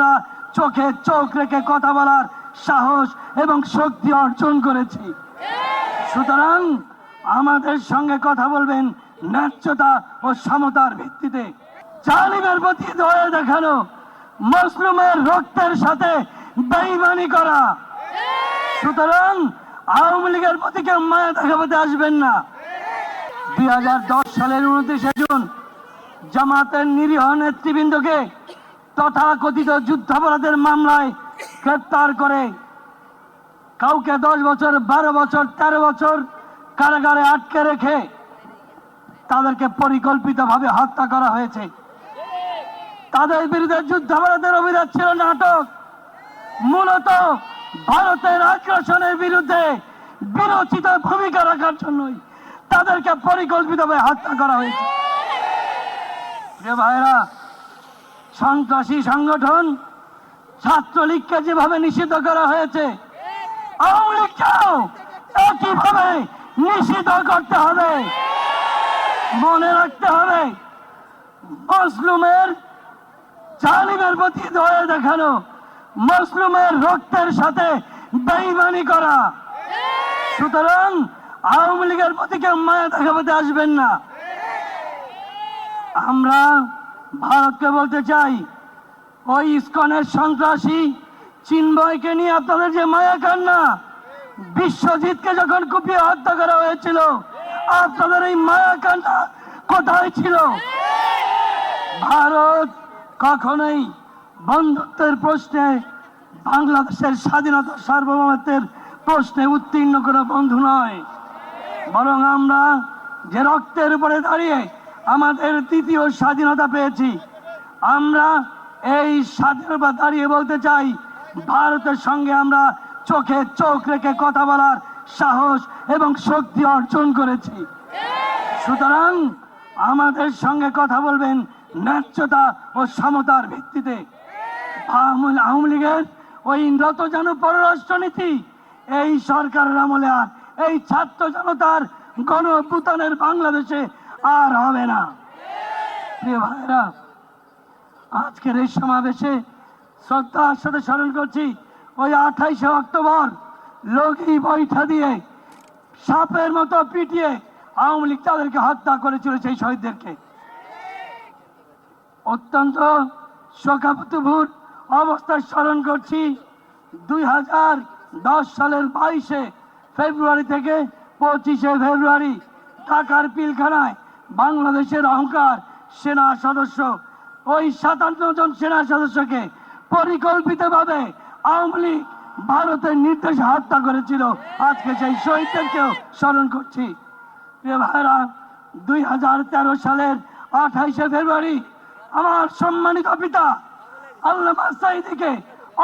আমরা চোখে চোখ রেখে কথা বলার সাহস এবং শক্তি অর্জন করেছি। সুতরাং আমাদের সঙ্গে কথা বলবেন ন্যায্যতা ও সমতার ভিত্তিতে। জালিমের প্রতি দয়া দেখানো, মুসলিমের রক্তের সাথে বেইমানি করা। সুতরাং আওয়ামী লীগের প্রতি কেউ মায়া দেখাতে আসবেন না। দুই হাজার দশ সালের উনত্রিশে জুন জামাতের নিরীহ নেতৃবৃন্দকে তথাকথিত যুদ্ধাপরাধের মামলায় গ্রেপ্তার করে কাউকে দশ বছর, বারো বছর, তেরো বছর কারাগারে আটকে রেখে তাদেরকে পরিকল্পিতভাবে হত্যা করা হয়েছে। তাদের বিরুদ্ধে যুদ্ধাপরাধের অভিযোগ ছিল নাটক। মূলত ভারতের আগ্রাসনের বিরুদ্ধে বিরোচিত ভূমিকা রাখার জন্যই তাদেরকে পরিকল্পিতভাবে হত্যা করা হয়েছে। ভাইরা সন্ত্রাসী সংগঠন ছাত্রলীগকে যেভাবে নিষিদ্ধ করা হয়েছে, আওয়ামী লীগকেও একইভাবে নিষিদ্ধ করতে হবে। মনে রাখতে হবে মজলুমের জালিমের প্রতি দয়া দেখানো মজলুমের রক্তের সাথে বেইমানি করা। সুতরাং আওয়ামী লীগের প্রতি কেউ মায়া দেখাতে আসবেন না। আমরা ভারতকে বলতে চাই, ওই ইস্কনের সন্ত্রাসী চিন্ময়কে নিয়ে আপনাদের যে মায়া কান্না, বিশ্বজিৎকে যখন কুপিয়ে হত্যা করা হয়েছিল, আপনাদের এই মায়া কান্না কোথায় ছিল? ভারত কখনোই বন্ধুত্বের প্রশ্নে, বাংলাদেশের স্বাধীনতা সার্বভৌমত্বের প্রশ্নে উত্তীর্ণ কোনো বন্ধু নয়। বরং আমরা যে রক্তের উপরে দাঁড়িয়ে আমাদের তৃতীয় স্বাধীনতা পেয়েছি। আমরা এই স্বাধীনতা দাঁড়িয়ে বলতে চাই, ভারতের সঙ্গে আমরা চোখে চোখ রেখে কথা বলার সাহস এবং শক্তি অর্জন করেছি। সুতরাং আমাদের সঙ্গে কথা বলবেন ন্যায্যতা ও সমতার ভিত্তিতে। আওয়ামী লীগের ওই নত যেন পররাষ্ট্রনীতি এই সরকারের আমলে আর এই ছাত্র জনতার গণ বাংলাদেশে আর হবে না। প্রিয় ভাইরা আজকের এই সমাবেশে শ্রদ্ধার সাথে স্মরণ করছি, ওই আঠাইশে অক্টোবর লগি বৈঠা দিয়ে সাপের মতো পিটিয়ে আওয়ামী লীগ তাদেরকে হত্যা করেছিল সেই শহীদদেরকে। অত্যন্ত শোকাপুতুভূত অবস্থায় স্মরণ করছি, দুই হাজার দশ সালের বাইশে ফেব্রুয়ারি থেকে পঁচিশে ফেব্রুয়ারি ঢাকার পিলখানায় বাংলাদেশের অহংকার সেনা সদস্য, ওই সাতান্ন জন সেনা সদস্যকে পরিকল্পিতভাবে আওয়ামী লীগ ভারতের নির্দেশে হত্যা করেছিল। আজকে সেই শহীদদেরকেও স্মরণ করছি। ভাইরা দুই হাজার তেরো সালের আঠাইশে ফেব্রুয়ারি আমার সম্মানিত পিতা আল্লামা সাইদিকে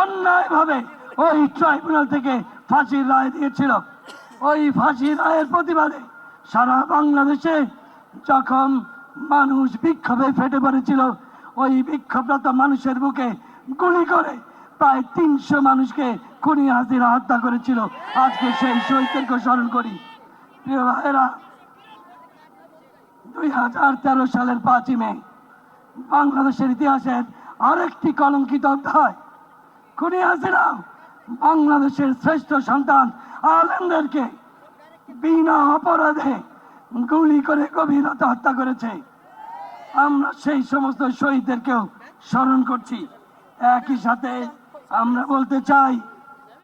অন্যায়ভাবে ওই ট্রাইব্যুনাল থেকে ফাঁসির রায় দিয়েছিল। ওই ফাঁসির রায়ের প্রতিবাদে সারা বাংলাদেশে যখন মানুষ বিক্ষোভে ফেটে পড়েছিল, ওই বিক্ষোভরত মানুষের বুকে গুলি করে প্রায় তিনশো মানুষকে খুনি হাজিরা হত্যা করেছিল। আজকে সেই শহীদদেরকে স্মরণ করি। প্রিয় ভাইয়েরা, দুই হাজার তেরো সালের পাঁচই মে, বাংলাদেশের ইতিহাসের আরেকটি কলঙ্কিত অধ্যায়, খুনি হাসিনা বাংলাদেশের শ্রেষ্ঠ সন্তান আলেমদেরকে বিনা অপরাধে গুলি করে গভীরতা হত্যা করেছে। আমরা সেই সমস্ত শহীদদেরকেও স্মরণ করছি। একই সাথে আমরা বলতে চাই